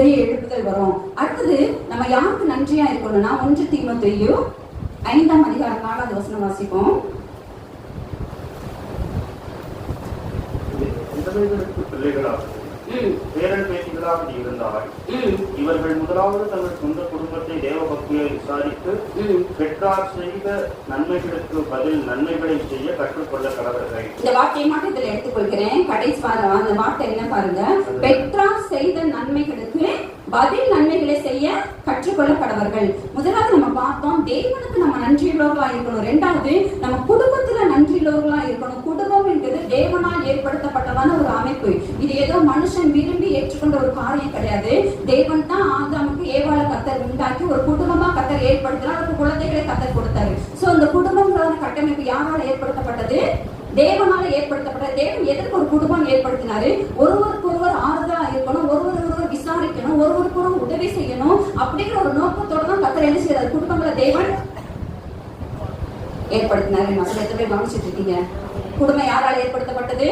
வார்த்தைகள் வரும். அடுத்தது நம்ம யாருக்கு நன்றியா இருக்கணும்னா ஒன்று தீமத்தையோ ஐந்தாம் அதிகாரம் நாலாவது வசனம் வாசிப்போம். பிள்ளைகளாக பேரன் பேத்திகளாக இருந்தால் இவர்கள் முதலாவது தங்கள் சொந்த குடும்பத்தை தேவ பக்தியை விசாரித்து. பெற்றார் செய்த நன்மைகளுக்கு பதில் நன்மைகளை செய்ய கற்றுக்கொள்ள கடவர்கள். இந்த வார்த்தையை மட்டும் இதுல எடுத்துக்கொள்கிறேன். கடைசி அந்த வார்த்தை என்ன பாருங்க? பெற்றார் செய்த நன்மைகளுக்கு பதில் நன்மைகளை செய்ய கற்றுக்கொள்ளப்படவர்கள். முதலாவது நம்ம பார்த்தோம் தேவனுக்கு நம்ம நன்றியுள்ளவர்களா இருக்கணும். ரெண்டாவது நம்ம குடும்பத்துல நன்றியுள்ளவர்களா இருக்கணும். தேவனால் ஏற்படுத்தப்பட்டதான ஒரு அமைப்பு. இது ஏதோ மனுஷன் விரும்பி ஏற்றுக்கொண்ட ஒரு காரியம் கிடையாது. தேவன் தான் ஆதாமுக்கு ஏவாள கத்தர் உண்டாக்கி ஒரு குடும்பமா கத்தர் ஏற்படுத்தினார். அதுக்கு குழந்தைகளை கத்தர் கொடுத்தாரு. சோ அந்த குடும்பங்களான கட்டமைப்பு யாரால ஏற்படுத்தப்பட்டது? தேவனால ஏற்படுத்தப்பட்ட தேவன் எதற்கு ஒரு குடும்பம் ஏற்படுத்தினாரு? ஒருவருக்கு ஒருவர் ஆறுதலா இருக்கணும் ஒருவர் ஒருவர் விசாரிக்கணும் ஒருவருக்கு ஒருவர் உதவி செய்யணும் அப்படிங்கிற ஒரு நோக்கத்தோட தான் கத்தர் என்ன செய்யறாரு குடும்பங்களை தேவன் ஏற்படுத்தினாரு. மக்கள் எத்தனை பேர் கவனிச்சிட்டு இருக்கீங்க? குடும்பம் யாரால் ஏற்படுத்தப்பட்டது?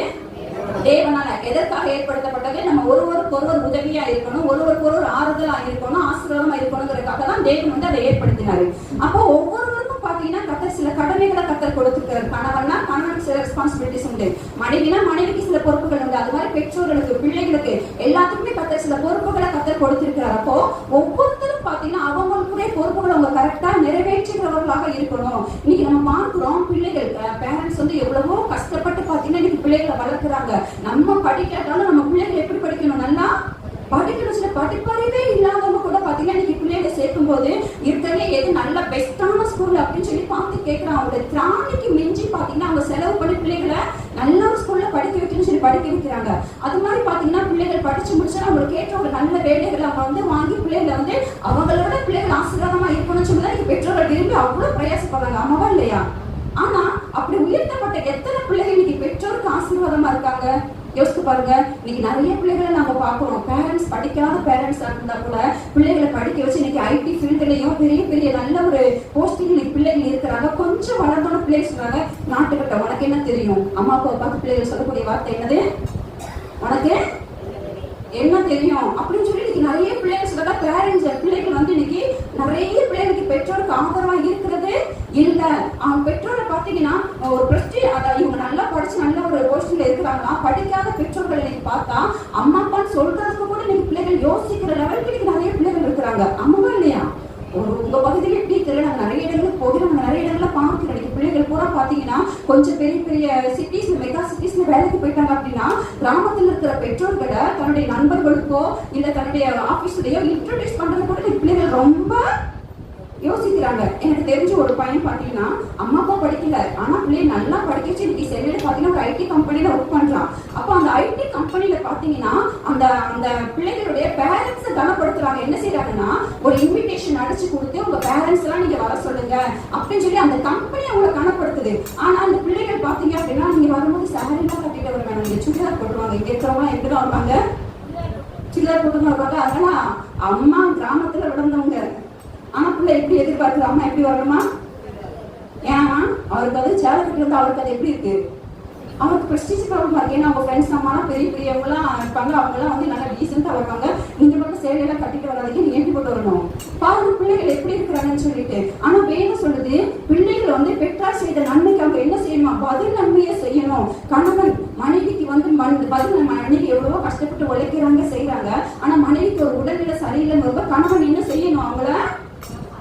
தேவனால எதற்காக ஏற்படுத்தப்பட்டது? நம்ம ஒருவருக்கு ஒருவர் உதவியா இருக்கணும் ஒருவருக்கு ஒருவர் ஆறுதலா இருக்கணும் ஆசீர்வாதமா இருக்கணுங்கிறதுக்காக தான் தேவன் வந்து அதை ஏற்படுத்தினாரு. அப்போ ஒவ்வொரு பார்த்தீங்கன்னா கத்தர் சில கடமைகளை கத்தர் கொடுத்துருக்காரு. கணவன்னா கணவனுக்கு சில ரெஸ்பான்சிபிலிட்டிஸ் உண்டு. மனைவினா மனைவிக்கு சில பொறுப்புகள் உண்டு. அது மாதிரி பெற்றோர்களுக்கு பிள்ளைகளுக்கு எல்லாத்துக்குமே கத்தர் சில பொறுப்புகளை கத்தர் கொடுத்துருக்கிறார். அப்போ ஒவ்வொருத்தரும் பார்த்தீங்கன்னா அவங்களுக்குடைய பொறுப்புகளை அவங்க கரெக்டா நிறைவேற்றுகிறவர்களாக இருக்கணும். இன்னைக்கு நம்ம பார்க்குறோம் பிள்ளைகள் பேரண்ட்ஸ் வந்து எவ்வளவோ கஷ்டப்பட்டு பார்த்தீங்கன்னா இன்னைக்கு பிள்ளைகளை வளர்க்குறாங்க. நம்ம படிக்காட்டாலும் நம்ம பிள்ளைகள் எப்படி படிக்கணும்? நல்லா படிக்கணும் சில படிப்பறிவே இல்லாதவங்க கூட பாத்தீங்கன்னா இன்னைக்கு பிள்ளைகளை சேர்க்கும் போது இருக்கிறதே எது நல்ல பெஸ்டான ஸ்கூல் அப்படின்னு சொல்லி பார்த்து கேட்குறான் அவங்களோட திராணிக்கு மிஞ்சி பாத்தீங்கன்னா அவங்க செலவு பண்ணி பிள்ளைகளை நல்ல ஒரு ஸ்கூல்ல படிக்க வைக்கணும்னு சொல்லி படிக்க வைக்கிறாங்க. அது மாதிரி பாத்தீங்கன்னா பிள்ளைகள் படிச்சு முடிச்சா அவங்களுக்கு ஏற்ற ஒரு நல்ல வேலைகளை அவங்க வந்து வாங்கி பிள்ளைகளை வந்து அவங்களோட பிள்ளைகள் ஆசீர்வாதமா இருக்கணும்னு சொல்லி தான் பெற்றோர்கள் விரும்பி அவ்வளவு பிரயாசப்படுறாங்க ஆமாவா இல்லையா? ஆனா அப்படி உயர்த்தப்பட்ட எத்தனை பிள்ளைகள் இன்னைக்கு பெற்றோருக்கு ஆசீர்வாதமா இருக்காங்க? யோசித்து பாருங்க. இன்னைக்கு நிறைய பிள்ளைகளை நம்ம பார்க்குறோம் பேரண்ட்ஸ் படிக்காத பேரண்ட்ஸ் இருந்தா கூட பிள்ளைகளை படிக்க வச்சு இன்னைக்கு ஐடி ஃபீல்டுலயும் பெரிய பெரிய நல்ல ஒரு போஸ்டிங் இன்னைக்கு பிள்ளைகள் இருக்கிறாங்க. கொஞ்சம் வளர்ந்தோட பிள்ளை சொல்றாங்க நாட்டுக்கிட்ட உனக்கு என்ன தெரியும்? அம்மா அப்பா பார்த்து பிள்ளைகள் சொல்லக்கூடிய வார்த்தை என்னது? உனக்கு என்ன தெரியும்? அப்படின்னு சொல்லி இன்னைக்கு நிறைய பிள்ளைகள் சொல்றாங்க பேரண்ட்ஸ் பிள்ளைகள் வந்து இன்னைக்கு நிறைய பிள்ளைகளுக்கு பெற்றோருக்கு ஆதரவா இருக்கிறது இல்ல. அவங்க பெற்றோரை பாத்தீங்கன்னா ஒரு பிரஸ்டி அதாவது இவங்க நல்லா படிச்சு நல்ல ஒரு போஸ்டிங்ல இருக்கிறாங்களா படிக்காத பெற்றோர்கள் இன்னைக்கு பார்த்தா அம்மா அப்பான்னு சொல்றதுக்கு கூட நீங்க பிள்ளைகள் யோசிக்கிற லெவலுக்கு இன்னைக்கு நிறைய பிள்ளைகள் இருக்கிறாங்க. அம்மாவா இல்லையா? ஒரு உங்க பகுதியில எப்படி தெரியல நாங்க நிறைய இடங்களுக்கு போகிறோம் நாங்க நிறைய இடங்கள்ல பார்க்கிறோம் இன்னைக்கு பிள்ளைகள் பூரா பாத்தீங்கன்னா கொஞ்சம் பெரிய பெரிய சிட்டிஸ்ல மெகா சிட்டிஸ்ல வேலைக்கு போயிட்டாங்க அப்படின்னா கிராமத்துல இருக்கிற பெற்றோர்களை தன்னுடைய நண்பர்களுக்கோ இல்ல தன்னுடைய ஆபீஸ்லயோ இன்ட்ரடியூஸ் பண்றது கூட பிள்ளைகள் ரொம்ப யோசிக்கிறாங்க. எனக்கு தெரிஞ்ச ஒரு பையன் பாத்தீங்கன்னா அம்மா அப்பா படிக்கல. ஆனா பிள்ளைய நல்லா படிக்கச்சு. இன்னைக்கு சென்னையில பாத்தீங்கன்னா ஒரு ஐடி கம்பெனில ஒர்க் பண்றான். அப்போ அந்த ஐடி கம்பெனில பாத்தீங்கன்னா அந்த அந்த பிள்ளைகளுடைய பேரண்ட்ஸ் கனப்படுத்துறாங்க. என்ன செய்யறாங்கன்னா ஒரு இன்விடேஷன் அடிச்சு கொடுத்து உங்க பேரண்ட்ஸ் எல்லாம் நீங்க வர சொல்லுங்க. அப்படின்னு சொல்லி அந்த கம்பெனி அவங்களை கனப்படுத்துது. ஆனா அந்த பிள்ளைகள் பாத்தீங்க அப்படின்னா நீங்க வரும்போது சாரி எல்லாம் கட்டிட்டு வருவாங்க நீங்க சுடிதார் போட்டுருவாங்க. இங்க இருக்கிறவங்க எங்கதான் வருவாங்க சுடிதார் போட்டு வருவாங்க அதெல்லாம் அம்மா கிராமத்துல விட பிள்ளை எப்படி எப்படி வரணுமா? ஏன்னா அவருக்கு அது சேலை கட்டுறது அவருக்கு அது எப்படி இருக்கு? அவருக்கு ப்ரெஸ்டீஜ் ப்ராப்ளம் இருக்கு ஏன்னா அவங்க ஃப்ரெண்ட்ஸ் அம்மா பெரிய பெரியவங்களாம் இருப்பாங்க. அவங்களாம் வந்து நல்லா டீசெண்டாக வருவாங்க. நீங்க மட்டும் சேலையெல்லாம் கட்டிட்டு வராதீங்க. நீங்க எப்படி போட்டு வரணும்? பாருங்க பிள்ளைகள் எப்படி இருக்கிறாங்கன்னு சொல்லிட்டு. ஆனா வேணும் சொல்லுது பிள்ளைகள் வந்து பெற்றார் செய்த நன்மைக்கு அவங்க என்ன செய்யணுமா? பதில் நன்மையை செய்யணும். கணவன் மனைவிக்கு வந்து மண் பதில் மனைவி எவ்வளவோ கஷ்டப்பட்டு உழைக்கிறாங்க செய்யறாங்க ஆனா மனைவிக்கு ஒரு உடல்நிலை சரியில்லைங்கிறப்ப கணவன் என்ன செய்யணும் அவங்கள?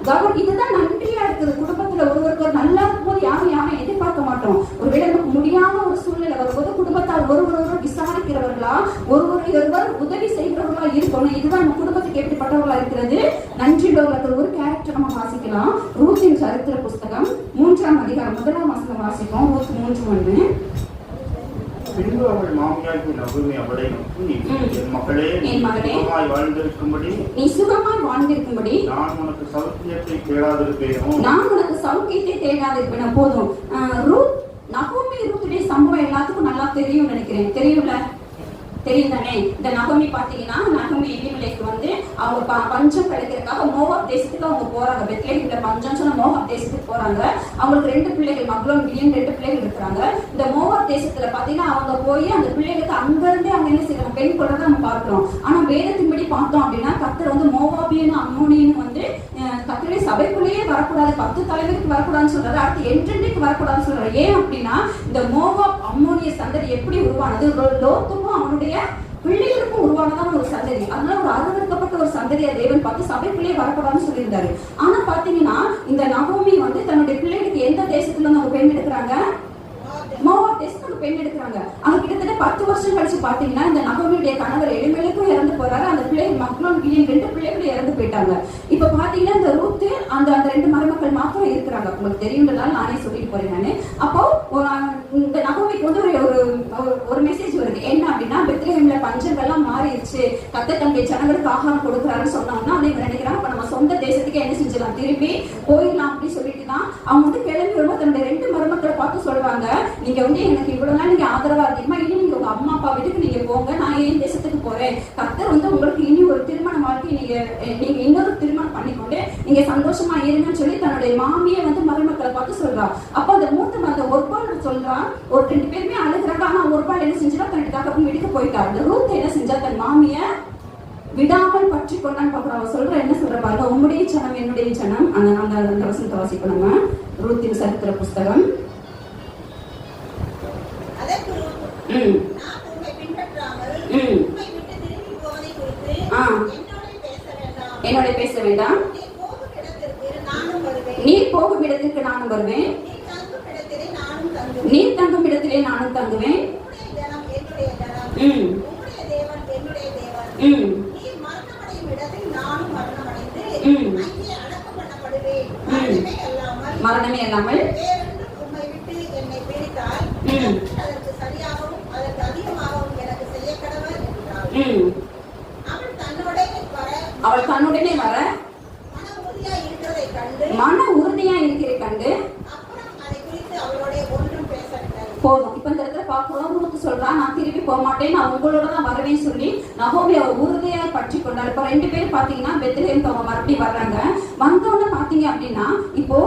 கவர் இதுதான் நன்றியா இருக்குது. குடும்பத்துல ஒருவருக்கு ஒரு நல்லா இருக்கும்போது யாரும் யாரும் எதிர்பார்க்க மாட்டோம். ஒருவேளை நமக்கு முடியாத ஒரு சூழ்நிலை வரும்போது குடும்பத்தார் ஒருவர் ஒருவர் விசாரிக்கிறவர்களா ஒருவர் ஒருவர் உதவி செய்கிறவர்களா இருக்கணும். இதுதான் நம்ம குடும்பத்துக்கு எப்படிப்பட்டவர்களா இருக்கிறது? நன்றி லோகத்தில் ஒரு கேரக்டர் நம்ம வாசிக்கலாம். ரூத்தின் சரித்திர புஸ்தகம் மூன்றாம் அதிகாரம் முதலாம் வசனம் வாசிப்போம். ரூத் மூன்று ஒன்று. பின்பு அவள் மாமியாருக்கு நகுமி அவளை நோக்கி. என் மகளே நீ. சுகமாய் வாழ்ந்திருக்கும்படி நீ சுகமாய் வாழ்ந்திருக்கும்படி நான் உனக்கு சௌக்கியத்தை கேளாதிருப்பேனோ நான் உனக்கு சௌக்கியத்தை தேடாதிருப்பேன்? போதும். ரூத் நகோமி ரூத்துடைய சம்பவம் எல்லாத்துக்கும் நல்லா தெரியும் நினைக்கிறேன். தெரியும்ல? தெரியும் தானே? இந்த நகோமி பாத்தீங்கன்னா நகோமி பிள்ளைக்கு வந்து அவங்க ப- பஞ்சம் கிடைக்கிறதுக்காக மோவாப் தேசத்துக்கு அவங்க போறாங்க. பெத்லேஹேம்ல பஞ்சம் சொன்ன மோவாப் தேசத்துக்கு போறாங்க. அவங்களுக்கு ரெண்டு பிள்ளைகள் மகளோன் கிளியன் ரெண்டு பிள்ளைகள் இருக்கிறாங்க. இந்த மோவாப் தேசத்துல பாத்தீங்கன்னா அவங்க போய் அந்த பிள்ளைகளுக்கு அங்க இருந்தே அவங்க என்ன செய்யறாங்க பெண் கொள்றதை நம்ம பார்க்கிறோம். ஆனா வேதத்தின்படி பார்த்தோம் அப்படின்னா கத்தர் வந்து மோவாபியன் அம்மோனியன் வந்து அஹ், கத்தருடைய சபைக்குள்ளேயே வரக்கூடாது. பத்து தலைவருக்கு வரக்கூடாதுன்னு சொல்றாரு. அடுத்து என்றென்றைக்கு வரக்கூடாதுன்னு சொல்றாரு. ஏன் அப்படின்னா இந்த மோவாப் அம்மோனிய சந்ததி எப்படி உருவானது? லோத்துக்கும் அவனுடைய பிள்ளைகளுக்கும் உருவானதான ஒரு சந்ததி. அதனால ஒரு அருவருக்கப்பட்ட ஒரு சந்ததியா தேவன் பார்த்து சபைக்குள்ளேயே வரக்கூடாதுன்னு சொல்லியிருந்தாரு. ஆனா பாத்தீங்கன்னா இந்த நகோமி வந்து தன்னுடைய பிள்ளைகளுக்கு எந்த தேசத்துல இருந்து அவங்க பெண் எடுக்கிறாங்க? மோவாப் தேசத்துக்கு பெண் எடுக்கிறாங்க. அவங்க கிட்டத்தட்ட பத்து வருஷம் கழிச்சு பாத்தீங்கன்னா இந்த நகோமியுடைய கணவர் எளிமையிலுக்கும் இறந்து போறாரு. அந்த பிள்ளை மக்களும் கிளியும் ரெண்டு பிள்ளைகளும் இறந்து போயிட்டாங்க. இப்ப பாத்தீங்கன்னா இந்த ரூத்து அந்த அந்த ரெண்டு மருமக்கள் மாத்திரம் இருக்கிறாங்க. உங்களுக்கு தெரியுன்றதால நானே சொல்லிட்டு போறேன் நானு. அப்போ இந்த நகோ ஒரு- மெசேஜ் வருது. என்ன அப்படின்னா பெத்லஹேம்ல பஞ்சங்கள்லாம் மாறிடுச்சு. கத்த தன்னுடைய ஜனங்களுக்கு ஆகாரம் கொடுக்குறாருன்னு சொன்னாங்கன்னா அவங்க நினைக்கிறாங்க. அப்ப நம்ம சொந்த தேசத்துக்கு என்ன செஞ்சிடலாம்? திரும்பி போயிடலாம் அப்படின்னு சொல்லிட்டு அவங்க வந்து கிளம்பி வரும்போது தன்னுடைய ரெண்டு மருமக்களை பார்த்து சொல்லுவாங்க நீங்க வந்து எனக்கு இவ்வளவு நாள் நீங்க ஆதரவா இருக்கீங்களா இனி நீங்க உங்க அம்மா அப்பா வீட்டுக்கு நீங்க போங்க நான் ஏன் தேசத்துக்கு போறேன்? கத்தர் வந்து உங்களுக்கு இனி ஒரு திருமண வாழ்க்கை நீங்க நீங்க இன்னொரு திருமணம் பண்ணிக்கொண்டு நீங்க சந்தோஷமா இருங்கன்னு சொல்லி தன்னுடைய மாமியை வந்து மருமக்களை பார்த்து சொல்றான் அப்ப அந்த மூத்த அந்த ஒருபால் சொல்றான் ஒரு ரெண்டு பேருமே அழுகிறாங்க. ஆனா ஒருபால் என்ன செஞ்சா தன்னுடைய தகப்பன் வீட்டுக்கு போயிட்டாரு அந்த ரூத் என்ன செஞ்சா தன் மாமிய விடாமல் பற்றி கொண்டான்னு பாக்குறோம் அவ சொல்ற என்ன சொல்ற பாருங்க. உம்முடைய ஜனம் என்னுடைய ஜனம். அந்த அந்த அந்த வசனத்தை நம்ம. ரூத்தின் சரித்திர புஸ்தகம். ம். ம். என்னோட பேச வேண்டாம். என்னோட பேச வேண்டாம். நீ போகும் இடத்திற்கு நானும் வருவேன். நீ போகும் இடத்திற்கு நானும் வருவேன். நீ தங்கும் இடத்திலே நானும் தங்குவேன். நீ தங்கும் என்றாள் ம். அவள் தன்னுடனே வர மன உறுதியா இருக்கிற கண்டு போதும். இப்ப இந்த இடத்துல பாக்குறோம் ரூத்து சொல்றா நான் திருப்பி போக மாட்டேன் நான் உங்களோட தான் வருவேன்னு சொல்லி நகோமி அவர் உறுதியா பற்றி கொண்டார். இப்போ ரெண்டு பேரும் பார்த்தீங்கன்னா பெத்லேஹேம்க்கு அவங்க மறுபடியும் வர்றாங்க. வந்தோன்னு பார்த்தீங்க அப்படின்னா இப்போ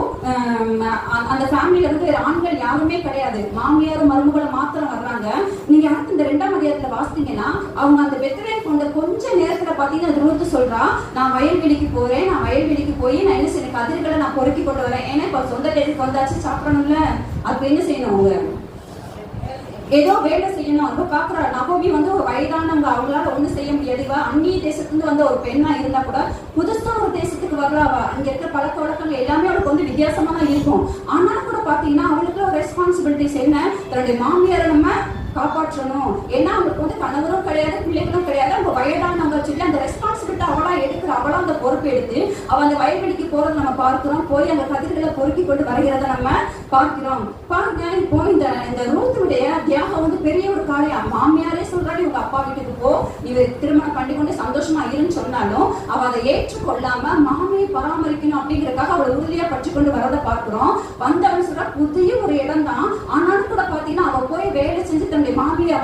அந்த ஃபேமிலியில இருந்து ஆண்கள் யாருமே கிடையாது. மாமியார் மருமகளை மாத்திரம் வர்றாங்க. நீங்க யாருக்கு இந்த ரெண்டாம் அதிகாரத்தில் வாசித்தீங்கன்னா அவங்க அந்த பெத்லேஹேம் கொண்ட கொஞ்ச நேரத்தில் பார்த்தீங்கன்னா அந்த ரூத்து சொல்றா நான் வயல்வெளிக்கு போறேன் நான் வயல்வெளிக்கு போய் நான் என்ன செய்யணும்? கதிர்களை நான் பொறுக்கி கொண்டு வரேன். ஏன்னா இப்போ சொந்த டேட்டுக்கு வந்தாச்சு சாப்பிடணும்ல. அப்போ என்ன செய்யணும் அவங்க? ஏதோ வேலை செய்யணும். அவங்க பாக்குறா நகோமி வந்து ஒரு வயதானவங்க. அவங்களால ஒண்ணும் செய்ய முடியாது. இவ அந்நிய தேசத்துல வந்து ஒரு பெண்ணா இருந்தா கூட புதுசா ஒரு தேசத்துக்கு வரலாவா அவ. அங்க இருக்கிற பழக்க வழக்கங்கள் எல்லாமே அவளுக்கு வந்து வித்தியாசமா தான் இருக்கும். ஆனாலும் கூட பாத்தீங்கன்னா அவளுக்கு ஒரு ரெஸ்பான்சிபிலிட்டிஸ் என்ன? தன்னுடைய மாமியாரை நம்ம காப்பாற்றணும். ஏன்னா அவங்களுக்கு வந்து கணவரும் கிடையாது பிள்ளைகளும் கிடையாது. அவங்க வயதானவங்க சொல்லி அந்த ரெஸ்பான்சிபிலிட்டி அவளா எடுக்கிற அவளா அந்த பொறுப்பு எடுத்து அவ அந்த வயல்வெளிக்கு போறதை நம்ம பார்க்கிறோம். போய் அந்த கதிர்களை பொறுக்கி கொண்டு வருகிறத நம்ம பார்க்கிறோம். பாருங்க இப்போ இந்த இந்த ரூத்துடைய தியாகம் வந்து பெரிய ஒரு காரியம். மாமியாரே சொல்றாரு உங்க அப்பா வீட்டுக்கு போ. இவர் திருமணம் பண்ணி கொண்டு சந்தோஷமா இருன்னு சொன்னாலும் அவ அதை ஏற்றுக்கொள்ளாம மாமியை பராமரிக்கணும் அப்படிங்கறதுக்காக அவளை உறுதியா பற்றி கொண்டு வரதை பார்க்கிறோம். வந்தவன் சொல்ற புதிய ஒரு இடம் தான். ஆனாலும் கூட பாத்தீங்கன்னா அவ போய் வேலை செஞ்சு தன்னுடைய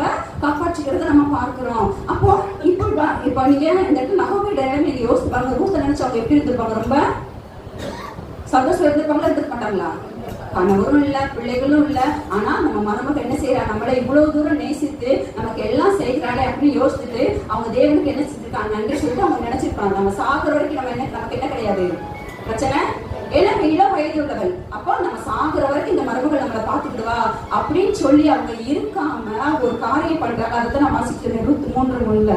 காப்பாற்றிக்கிறத நம்ம பார்க்கிறோம். அப்போ இப்போ இப்போ நீங்க இந்த இடத்துல நகோமியோட நிலைமை நீங்க யோசிச்சு பாருங்க ரூத்தை நினைச்சு அவங்க எப்படி இருந்திருப்பாங்க? ரொம்ப சந்தோஷம் இருந்திருப்பாங்களா இருந்திருக்க மாட்டாங்களா? கணவரும் இல்ல பிள்ளைகளும் இல்ல. ஆனா நம்ம மருமக என்ன செய்யறா நம்மளை இவ்வளவு தூரம் நேசித்து நமக்கு எல்லாம் செய்கிறாளே அப்படின்னு யோசிச்சுட்டு அவங்க தேவனுக்கு என்ன செஞ்சிருக்காங்க நன்றி சொல்லிட்டு அவங்க நினைச்சிருப்பாங்க. நம்ம சாகுற வரைக்கும் நம்ம என்ன நமக்கு என்ன கிடையாது? பிரச்சனை? இளம் இளம் வயது உள்ளவள் அப்போ நம்ம சாகுற வரைக்கும் இந்த மரபுகள் நம்மளை பாத்துக்கிடுவா அப்படின்னு சொல்லி அவங்க இருக்காம ஒரு காரியம் பண்றாங்க அதை நான் வாசிக்கிறேன் இருபத்தி மூன்று முன்ல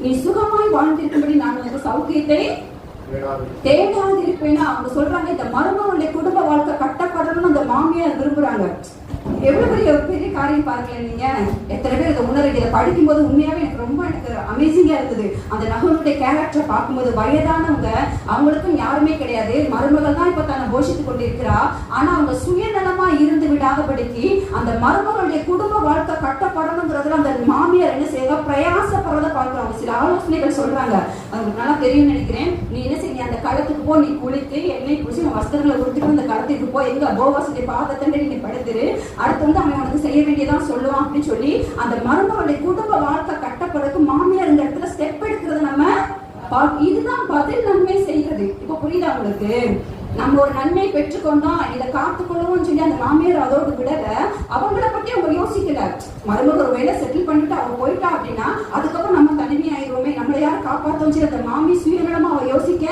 நீ சுகமாய் வாழ்ந்திருக்கும்படி நான் வந்து சௌக்கியத்தை தேடாது இருப்பேன்னா அவங்க சொல்றாங்க இந்த மருமகளுடைய குடும்ப வாழ்க்கை கட்டப்படணும்னு அந்த மாமியார் விரும்புறாங்க. எவ்வளவு பெரிய ஒரு பெரிய காரியம் பாருங்களேன் நீங்க. எத்தனை பேர் இதை உணர்றீங்க இதை படிக்கும்போது உண்மையாவே எனக்கு ரொம்ப எனக்கு அமேசிங்கா இருந்தது அந்த நகனுடைய கேரக்டரை பார்க்கும்போது வயதானவங்க அவங்களுக்கும் யாருமே கிடையாது. மருமகள் தான் இப்ப தன்னை போஷித்துக் கொண்டிருக்கிறா. ஆனா அவங்க சுயநலம் இருந்து அந்த மருமகளுடைய குடும்ப வாழ்க்கை கட்டப்படணுங்கிறதுல அந்த மாமியார் என்ன செய்வா? பிரயாசப்படுறத பார்க்கிறோம் சில ஆலோசனைகள் சொல்றாங்க. அவங்களுக்கு நல்லா தெரியும் நினைக்கிறேன். நீ என்ன செய்ய அந்த களத்துக்கு போ. நீ குளித்து எண்ணெய் பூசி வஸ்திரங்களை கொடுத்துட்டு அந்த களத்துக்கு போ. எங்க போவாசுடைய பாதத்தண்டை நீ படுத்துரு. அடுத்து வந்து அவன் உனக்கு செய்ய வேண்டியதான் சொல்லுவான் அப்படின்னு சொல்லி அந்த மருமகளுடைய குடும்ப வாழ்க்கை கட்டப்படுறதுக்கு மாமியார் இந்த இடத்துல ஸ்டெப் எடுக்கிறத நம்ம இதுதான் பதில் நன்மை செய்கிறது. இப்ப புரியுதா உங்களுக்கு? நம்ம ஒரு நன்மை பெற்றுக்கொண்டோம் இதை காத்துக்கொள்ளுவோம்னு சொல்லி அந்த மாமியார் அதோடு விடல. அவங்கள பத்தி அவங்க யோசிக்கல. மருமக ஒரு வேலை செட்டில் பண்ணிட்டு அவ போயிட்டா அப்படின்னா அதுக்கப்புறம் நம்ம தனிமையாயிருவோமே நம்மளை யார் காப்பாத்தோம் சொல்லி அந்த மாமி சுயநலமா அவ யோசிக்க?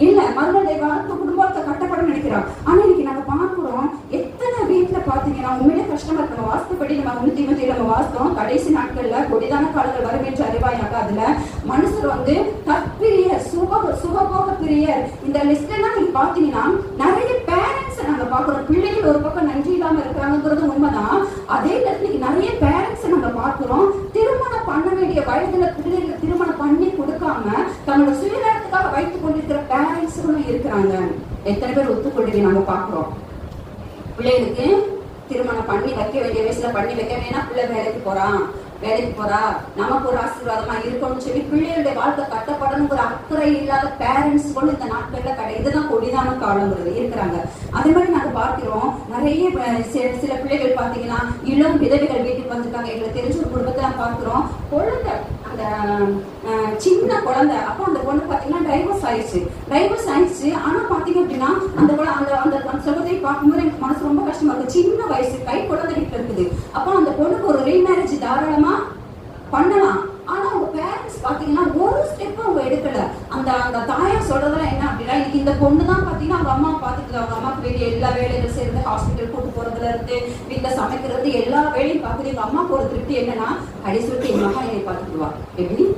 இல்ல. மருமகளை வாழ்க்கை குடும்பத்தை கட்டப்படும் நினைக்கிறான் ஆனா இன்னைக்கு நாங்க பாக்குறோம் எத்தனை வீட்டுல பாத்தீங்கன்னா உண்மையிலே கஷ்டமா இருக்கு நம்ம வாஸ்துப்படி நம்ம முன்னூத்தி இருபத்தி நம்ம வாஸ்தவம் கடைசி நாட்கள்ல கொடிதான காலங்கள் வரும் என்று அறிவாயாக அதுல மனுஷர் வந்து தற்பிரியர் சுப சுகபோக பிரியர் இந்த லிஸ்ட் எல்லாம் நீங்க பாத்தீங்கன்னா நிறைய பேரண்ட்ஸ் நாங்க பாக்குறோம் பிள்ளைகள் ஒரு பக்கம் நன்றி இல்லாம இருக்கிறாங்கிறது உண்மைதான் அதே நேரத்துல நிறைய பேரண்ட்ஸ் நாங்க பாக்குறோம் திருமணம் பண்ண வேண்டிய வயதுல பிள்ளைகளை திருமணம் பண்ணி கொடுக்காம தன்னோட சுயநலத்துக்காக வைத்துக் கொண்டிருக்கிற பேரண்ட்ஸ்களும் இருக்கிறாங்க எத்தனை பேர் ஒத்துக்கொள்றீங்க நம்ம பாக்குறோம் பிள்ளைகளுக்கு பண்ணி வைக்க வேண்டிய வயசுல பண்ணி வைக்க வேணா பிள்ளை வேலைக்கு போறான் வேலைக்கு போறா. நமக்கு ஒரு ஆசீர்வாதமா இருக்கணும்னு சொல்லி பிள்ளைகளுடைய வாழ்க்கை கட்டப்படணுங்கிற அக்கறை இல்லாத பேரண்ட்ஸ் கூட இந்த நாட்கள்ல கடை. இதுதான் கொடிதான காலங்கிறது இருக்கிறாங்க. அதே மாதிரி நாங்க பார்க்கிறோம் நிறைய சில சில பிள்ளைகள் பாத்தீங்கன்னா இளம் விதவைகள் வீட்டுக்கு வந்திருக்காங்க. எங்களுக்கு தெரிஞ்ச ஒரு குடும்பத்தை நான் பார்க்கிறோம். குழந்தை அந்த சின்ன குழந்தை. அப்போ அந்த பொண்ணு பாத்தீங்கன்னா டைவர்ஸ் ஆயிடுச்சு. டைவர்ஸ் ஆயிடுச்சு. ஆனா பாத்தீங்க அப்படின்னா அந்த குழ- அந்த அந்த அந்த பார்க்கும்போது எனக்கு மனசு ரொம்ப கஷ்டமா இருக்கு. சின்ன வயசு கை குழந்தை கிட்ட இருக்குது. அப்போ அந்த பொண்ணுக்கு ஒரு ரீமேரேஜ் தாராளமா பண்ணலாம். ஆனா அவங்க பேரண்ட்ஸ் பாத்தீங்கன்னா ஒரு ஸ்டெப் அவங்க எடுக்கல. அந்த அந்த தாயார் சொல்றதெல்லாம் என்ன அப்படின்னா இன்னைக்கு இந்த பொண்ணு தான் பாத்தீங்கன்னா அவங்க அம்மா பாத்துக்குது. அவங்க அம்மாக்கு வேண்டிய எல்லா வேலைகளும் சேர்ந்து ஹாஸ்பிட்டல் கூட்டு போறதுல இருந்து வீட்டுல சமைக்கிறது எல்லா வேலையும் பாக்குது. எங்க அம்மாக்கு ஒரு திருப்தி என்னன்னா கடைசி சொல்லிட்டு எங்க அம்மா என்னை பாத்துக்குவா. எப்படி?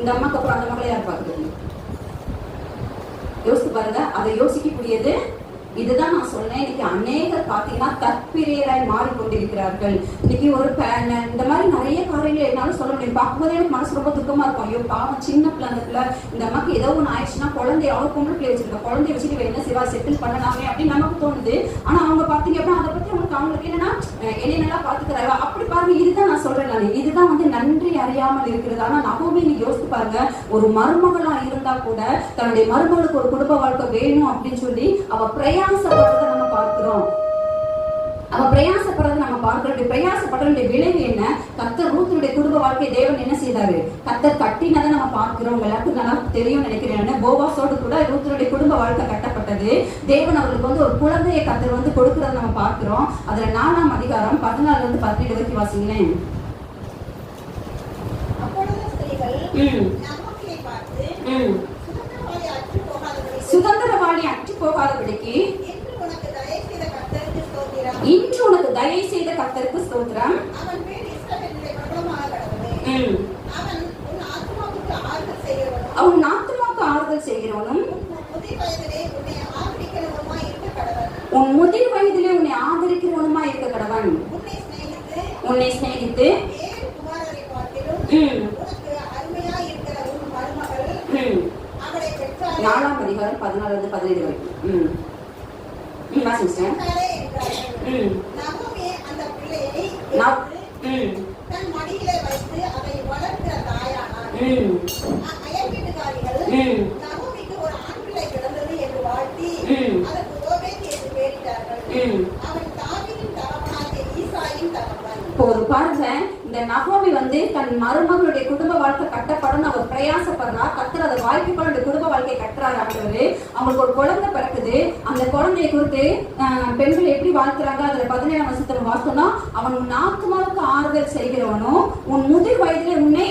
இந்த அம்மாக்கு அப்புறம் அந்த மகளை யார் பார்க்குறது யோசித்து பாருங்க. அதை யோசிக்கக்கூடியது இதுதான் நான் சொன்னேன். இன்னைக்கு அநேகர் பாத்தீங்கன்னா தற்பிரியராய் மாறிக்கொண்டிருக்கிறார்கள். இன்னைக்கு ஒரு இந்த மாதிரி நிறைய காரியங்கள் என்னால சொல்ல முடியும். பார்க்கும்போதே எனக்கு மனசு ரொம்ப துக்கமா இருக்கும். ஐயோ பாவம் சின்ன பிள்ளை இந்த அம்மாக்கு ஏதோ ஒன்று ஆயிடுச்சுன்னா குழந்தைய அவள் பொண்ணு பிள்ளை வச்சிருக்க குழந்தைய வச்சுட்டு இவ என்ன செய்வா? செட்டில் பண்ணலாமே அப்படின்னு நமக்கு தோணுது. ஆனா அவங்க பாத்தீங்க அப்படின்னா அதை பத்தி அவங்களுக்கு அவங்களுக்கு என்னன்னா என்னை நல்லா பாத்துக்கிறாங்க அப்படி பாருங்க இதுதான் நான் சொல்றேன் நான். இதுதான் வந்து நன்றி அறியாமல் இருக்கிறது. ஆனா நகோமி நீங்க யோசித்து பாருங்க ஒரு மருமகளா இருந்தா கூட தன்னுடைய மருமகளுக்கு ஒரு குடும்ப வாழ்க்கை வேணும் அப்படின்னு சொல்லி அவ பிரயாசப்படுறதை நம்ம பார்க்கிறோம். அவ பிரயாசப்படுறதை நம்ம பார்க்கிறோம். பிரயாசப்படுறதுடைய விளைவு என்ன? கத்தர் ரூத்தினுடைய குடும்ப வாழ்க்கை தேவன் என்ன செய்தாரு? கத்தர் கட்டினதை நம்ம பார்க்கிறோம். எல்லாருக்கும் நல்லா தெரியும் நினைக்கிறேன் போவாஸோடு கூட ரூத்தினுடைய குடும்ப வாழ்க்கை கட்டப்பட்டது. தேவன் அவர்களுக்கு வந்து ஒரு குழந்தையை கத்தர் வந்து கொடுக்கறத நம்ம பார்க்கிறோம். அதுல நாலாம் அதிகாரம் பதினாலுல இருந்து பதினேழு வரைக்கும் வாசிங்களேன். ம், நமக்கை பார்த்து ம். சுதந்திரவாளி அற்று போகாதபடி சுதந்திரவாளி அற்றி இன்று உனக்கு தயவு செய்த கத்தருக்கு ஸ்தோத்திரம். அவன் ம். அவன் ஆத்மாவுக்கு ஆறுதல் செய்கிறவனும் உன் முதிர் வயதிலே உன்னை உன் முதிர் வயதிலே உன்னை ஆதரிக்கிறவனுமா இருக்க கடவன். உன்னை சிநேகித்து உன்னை சிநேகித்து ஏழு குமாரரை பார்த்திலும் ம், உனக்கு அருமையாய் இருக்கிற உன் மருமகள் ம். அவளை பெற்றாரே இருந்து பதினேழு வரைக்கும் ம். ம், வாசிங்க என்றார்கள் ம். தன் மடியிலே வைத்து அதை வளர்க்கிற தாயானார் ம், அ- அயல் வீட்டுக்காரிகள் ம். நகோமிக்கு ஒரு ஆண் பிள்ளை பிறந்தது என்று வாழ்த்தி ம். அதற்கு ஓபேத் என்று பெயரிட்டார்கள் ம். அவன் தாவீதின் தகப்பனாகிய ஈசாயின் தகப்பன் இப்போ ஒரு பாருங்க இந்த நகோமி வந்து தன் மருமகளுடைய குடும்ப வாழ்க்கை கட்டப்படும் அவர் பிரயாசப்படுறா கத்துற அதை வாழ்க்கைக்குள்ள குடும்ப வாழ்க்கை கட்டுறாரு ஆண்டவரு அவங்களுக்கு ஒரு குழந்தை பிறக்குது. அந்த குழந்தைய குறித்து பெண்கள் எப்படி வாழ்த்துறாங்க? அதுல பதினேழாம் வருஷத்துல வாசம்னா அவன் நாக்கு ஆத்மாவுக்கு ஆறுதல் செய்கிறவனும் உன் முதிர் வயதிலே உன்னை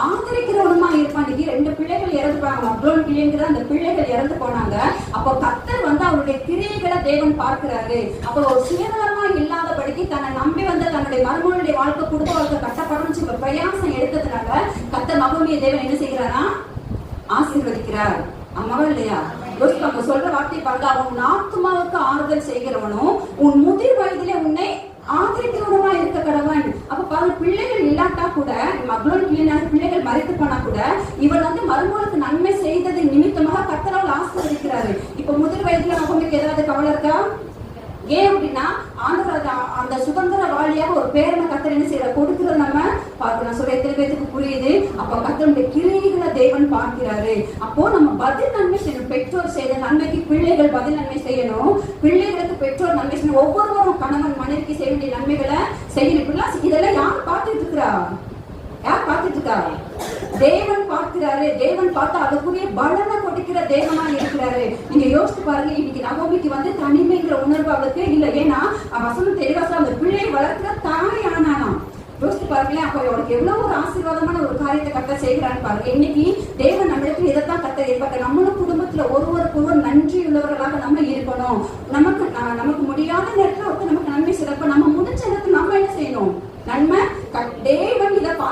ஆதரிக்கிறவனுமா இருப்பான்? இன்னைக்கு ரெண்டு பிள்ளைகள் இறந்து போனாங்க மக்ரோன் பிள்ளைங்கிற அந்த பிள்ளைகள் இறந்து போனாங்க. அப்போ கத்தர் வந்து அவருடைய கிரியைகளை தேவன் பார்க்கிறாரு. அப்போ ஒரு சுயநலமா இல்லாதபடிக்கு தன்னை நம்பி வந்த தன்னுடைய மருமகளுடைய வாழ்க்கை குடும்ப வாழ்க்கை கட்டப்படணும் சொல்லி பிரயாசம் எடுத்ததுனால கத்தர் மகனுடைய தேவன் என்ன செய்கிறாரா? ஆசீர்வதிக்கிறார். அம்மாவா இல்லையா? அவங்க சொல்ற வார்த்தை பாருங்க அவன் உன் ஆத்மாவுக்கு ஆறுதல் செய்கிறவனும் உன் மூத்த வயதிலே உன்னை ஆதரிக்கிறவனுமா இருக்க கடவன் அப்ப பாருங்க பிள்ளைகள் இல்லாட்டா கூட மகளோட பிள்ளைனால பிள்ளைகள் மறைத்து போனா கூட இவன் வந்து மருமகளுக்கு நன்மை செய்தது நிமித்தமாக கத்தரால் ஆசீர்வதிக்கிறாரு இப்ப முதிர் வயதுல மகனுக்கு ஏதாவது கவலை இருக்கா ஏன் அப்படின்னா ஆண்டவர் அந்த- அந்த சுதந்திர வாளியாக ஒரு பேரனை கத்தர் என்ன செய்யற கொடுக்கிறது நம்ம பார்க்கலாம் சொல்ல எத்தனை பேருக்கு புரியுது அப்ப கத்தருடைய கிரியைகளை தேவன் பார்க்கிறாரு அப்போ நம்ம பதில் நன்மை செய்யணும் பெற்றோர் செய்த நன்மைக்கு பிள்ளைகள் பதில் நன்மை செய்யணும். பிள்ளைகளுக்கு பெற்றோர் நன்மை செய்யணும். ஒவ்வொருவரும் கணவன் மனைவிக்கு செய்ய வேண்டிய நன்மைகளை செய்யணும். இப்படிலாம் இதெல்லாம் யார் பார்த்துட்டு இருக்கிறா யார் பார்த்துட்டு இருக்கா? தேவன் பார்க்கிறாரு. தேவன் பார்த்து அதுக்குரிய பலனை கொடுக்கிற தேவனா இருக்கிறாரு. நீங்க யோசிச்சு பாருங்க. இன்னைக்கு நகோமிக்கு வந்து தனிமைங்கிற உணர்வு அவளுக்கு இல்ல. ஏன்னா வசனம் தெளிவாசம் அந்த பிள்ளையை வளர்க்கிற தாய் ஆனானாம். யோசித்து பாருங்களேன் அப்ப அவனுக்கு எவ்வளவு ஒரு ஆசீர்வாதமான ஒரு காரியத்தை கத்த செய்கிறான்னு பாருங்க. இன்னைக்கு தேவன் நம்மளுக்கு இதைத்தான் கத்த எதிர்பார்க்க நம்மளும் குடும்பத்துல ஒருவருக்கு ஒருவர் நன்றி உள்ளவர்களாக நம்ம இருக்கணும். நமக்கு நமக்கு முடியாத நேரத்துல ஒருத்தர் நமக்கு நன்மை சிறப்பு நம்ம முடிஞ்ச இடத்துல நம்ம என்ன செய்யணும்? நன்மை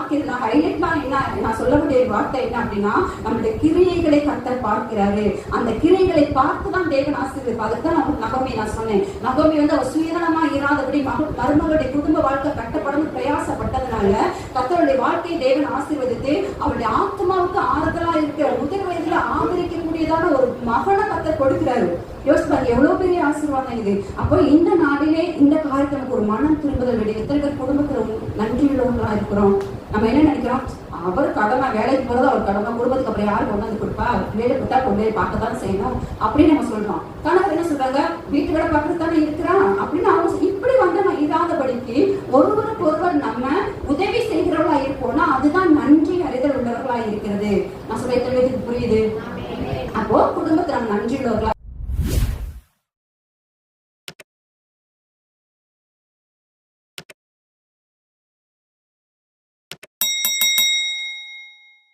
க- இதுல நான் ஹைலைட் தான் என்ன நான் சொல்ல வேண்டிய வார்த்தை என்ன அப்படின்னா நம்மளுடைய கிரியைகளை கத்தர் பார்க்கிறாரு. அந்த கிரியைகளை பார்த்து தான் தேவன் ஆசீர்வதிப்பார். அதுக்கு தான் நான் நகோமி நான் சொன்னேன். நகோமி வந்து அவர் சுயநலமா இராதபடி மக மருமகளுடைய குடும்ப வாழ்க்கை கட்டப்படணும் பிரயாசப்பட்டதுனால கத்தருடைய வாழ்க்கையை தேவன் ஆசீர்வதித்து அவருடைய ஆத்மாவுக்கு ஆறுதலா இருக்கிற முதல் வயதுல ஆதரிக்கக்கூடியதான ஒரு மகனை கத்தர் கொடுக்கிறாரு. யோசிச்சு பாருங்க எவ்வளவு பெரிய ஆசீர்வாதம் இது. அப்போ இந்த நாளிலே இந்த காரியத்தை ஒரு மனம் திரும்புதல் வேண்டிய எத்தனை பேர் குடும்பத்துல நன்றி உள்ளவங்களா இருக்கிறோம்? நம்ம என்ன நினைக்கிறோம்? அவர் கடமை வேலைக்கு போறது அவர் கடமை குடும்பத்துக்கு அப்புறம் யார் கொண்டு வந்து கொடுப்பா? வேலை கொடுத்தா கொண்டு போய் பார்க்க தான் செய்யணும்? அப்படின்னு நம்ம சொல்றோம். கணவர் என்ன சொல்றாங்க? வீட்டு வேலை பார்க்கறது தானே இருக்கிறான் அப்படின்னு அவங்க இப்படி வந்து நம்ம இல்லாதபடிக்கு ஒருவருக்கு ஒருவர் நம்ம உதவி செய்கிறவர்களா இருப்போம்னா அதுதான் நன்றி அறிதல் உள்ளவர்களா இருக்கிறது. நான் சொல்ல எத்தனை பேருக்கு புரியுது? அப்போ குடும்பத்துல நம்ம நன்றி உள்ளவர்களா